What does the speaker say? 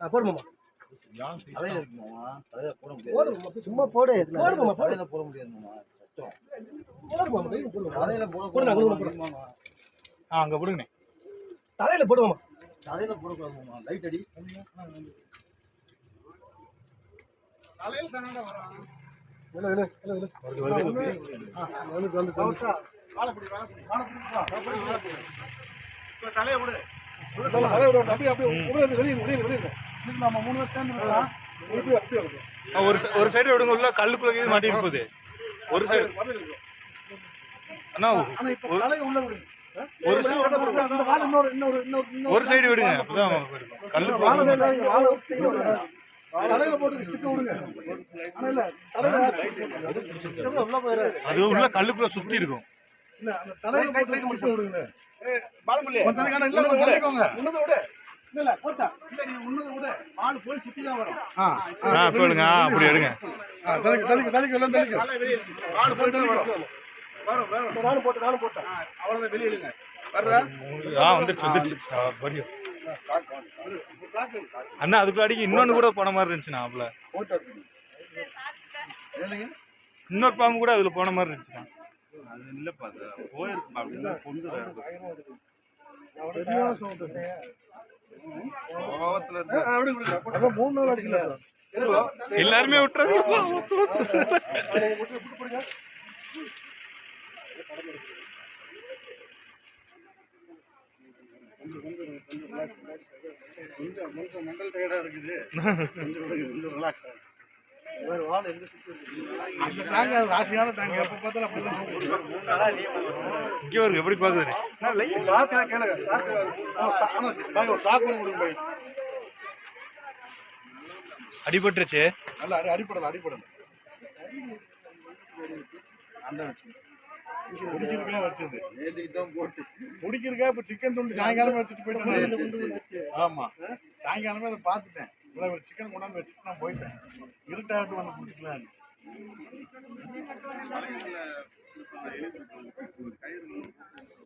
போடுமாமா தலையில போட முடியாது சும்மா போடு போட. முடியாதுமாமா கஷ்டம் போடுங்க, ஆ அங்கே தலையில போடுவாமா தலையில போடக்கூடாதுமா லைட் அடி தலையில தானே வரான். தலையை விடு நம்ம மூணு ஒரு ஒரு சைடு விடுங்க உள்ள கல்லுக்குள்ள இது மாட்டி போகுது. ஒரு சைடு அண்ணா ஒரு இன்னொரு இன்னொரு இன்னொரு ஒரு சைடு விடுங்க அப்பதான் கல்லுக்குள்ள அது உள்ள கல்லுக்குள்ள சுத்தி இருக்கும். இல்ல அந்த தலையில போட்டு ஸ்டிக்க விடுங்க பாலமுல்லி ஒரு தலைக்கான இல்ல கொஞ்சம் தள்ளிக்கோங்க உன்னதை விடு இல்ல இல்ல போட்டா. இல்ல நீ உன்னதை விடு. பால் போய் சுத்தி தான் வரும். ஆ ஆ போடுங்க. ஆ அப்படி எடுங்க. வந்துருச்சு வந்துருச்சு. அண்ணா அதுக்குள்ள இன்னொன்னு கூட போன மாதிரி இருந்துச்சுண்ணா அப்பல. இன்னொரு பாம்பு கூட அதுல போன மாதிரி இருந்துச்சுண்ணா. அது இல்லப்பா போயிருக்குப்பா அப்படின்னா எல்லாருமே விட்டுறாங்க. எப்போ பார்த்தாலும் இங்கே ஒரு எப்படி பாக்குது சா- போய் அடிபட்டுருச்சு. நல்லா அடி அடிப்படல அடிப்படல. அந்த குடிக்கிறதுக்கே வச்சது. குடிக்கிறதுக்கா இப்போ சிக்கன் துண்டு சாயங்காலமே வச்சுட்டு போயிட்டு ஆமா. சாயங்காலமே அதை பார்த்துட்டேன். இவ்வளோ சிக்கன் கொண்டாந்து வச்சுட்டு நான் போயிட்டேன். இருட்டாட்டு வந்து பிடிச்சிக்கலாம்